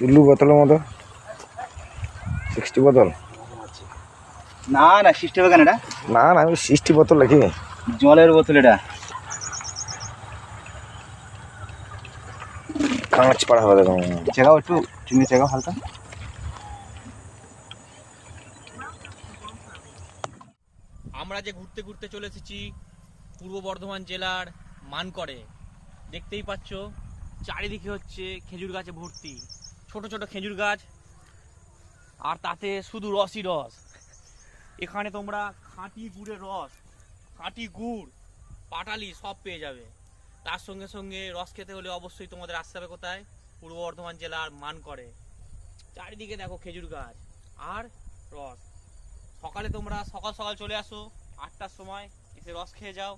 চুল্লু বোতলের মতো? সিক্সটি বোতল? না না সিস্টেম কেন এটা? না না আমি সিক্সটি বোতল রাখি জলের বোতল এটা। কাঁচ পাড়া হবে দেখো। চেকাও একটু তুমি চেকাও হালকা। আমরা যে ঘুরতে ঘুরতে চলে এসেছি পূর্ব বর্ধমান জেলার মানকরে দেখতেই পাচ্ছ চারিদিকে হচ্ছে খেজুর গাছে ভর্তি। ছোট ছোট খেজুর গাছ, আর তাতে শুধু রসই রস। এখানে তোমরা খাঁটি গুড়ের রস, খাঁটি গুড়, পাটালি সব পেয়ে যাবে। তার সঙ্গে সঙ্গে রস খেতে হলে অবশ্যই তোমাদের আসতে হবে কোথায়? পূর্ব বর্ধমান জেলার মান করে চারিদিকে দেখো খেজুর গাছ আর রস। সকালে তোমরা সকাল সকাল চলে আসো, আটটার সময় এসে রস খেয়ে যাও।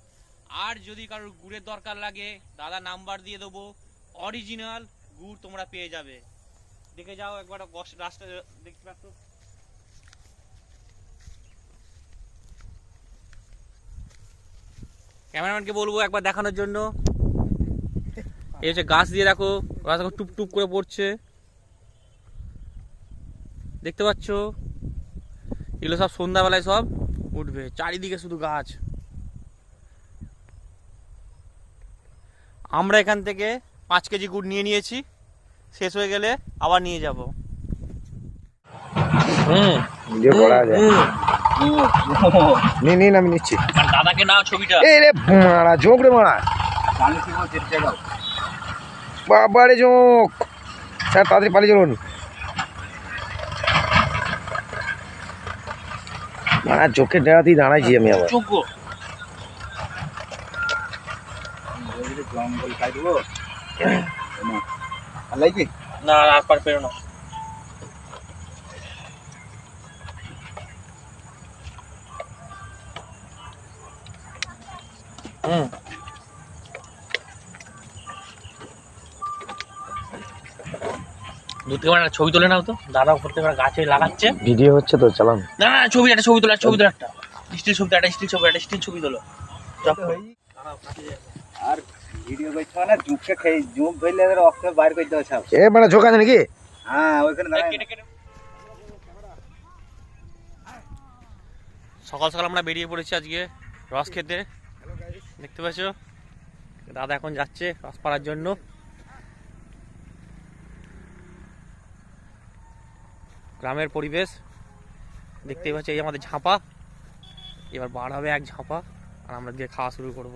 আর যদি কারোর গুড়ের দরকার লাগে, দাদা নাম্বার দিয়ে দেবো। অরিজিনাল গুড় তোমরা পেয়ে যাবে। দেখে যাও একবার রাস্তা, দেখতে পাচ্ছ? ক্যামেরাম্যানকে বলব একবার দেখানোর জন্য। এই হচ্ছে গাছ দিয়ে দেখো, গাছ টুপ টুপ করে পড়ছে। দেখতে পাচ্ছ? এগুলো সব সন্ধ্যাবেলায় সব উঠবে, চারিদিকে শুধু গাছ। আমরা এখান থেকে পাঁচ কেজি গুড় নিয়ে নিয়েছি। শেষ হয়ে গেলে আবার নিয়ে যাব। নিন আমি নিচ্ছি। দাদাকে নাও ছবিটা। এই রে মারা ঝোঁক রে মারা। বাবারে ঝোঁক স্যার তাড়াতাড়ি পালিয়ে চলুন। মারা চোখের ডেরাতেই দাঁড়াইছি আমি আবার। জঙ্গল খাই দেবো? আর লাগবে না আর পার পেরো না। হুম। দূর থেকে একটা ছবি তুলে নাও তো। দাদা থেকে আমার গাছে লাগাচ্ছে। ভিডিও হচ্ছে তো চালান। না না ছবি একটা ছবি তোলা ছবি তোলা একটা। স্টিল ছবি একটা স্টিল ছবি একটা স্টিল ছবি তোলো। আর ভিডিও করছ না জুঁককে খেয়ে জুঁক ধরলে এদের রক্ত বাইর করে দেওয়া ছাপ এ মানে ঝোঁক আছে নাকি? হ্যাঁ ওইখানে সকাল সকাল আমরা বেরিয়ে পড়েছি আজকে রস খেতে। দেখতে পাচ্ছ? দাদা এখন যাচ্ছে রস পাড়ার জন্য। গ্রামের পরিবেশ। দেখতেই পাচ্ছ এই আমাদের ঝাঁপা। এবার বার হবে এক ঝাঁপা আর আমরা দিয়ে খাওয়া শুরু করব।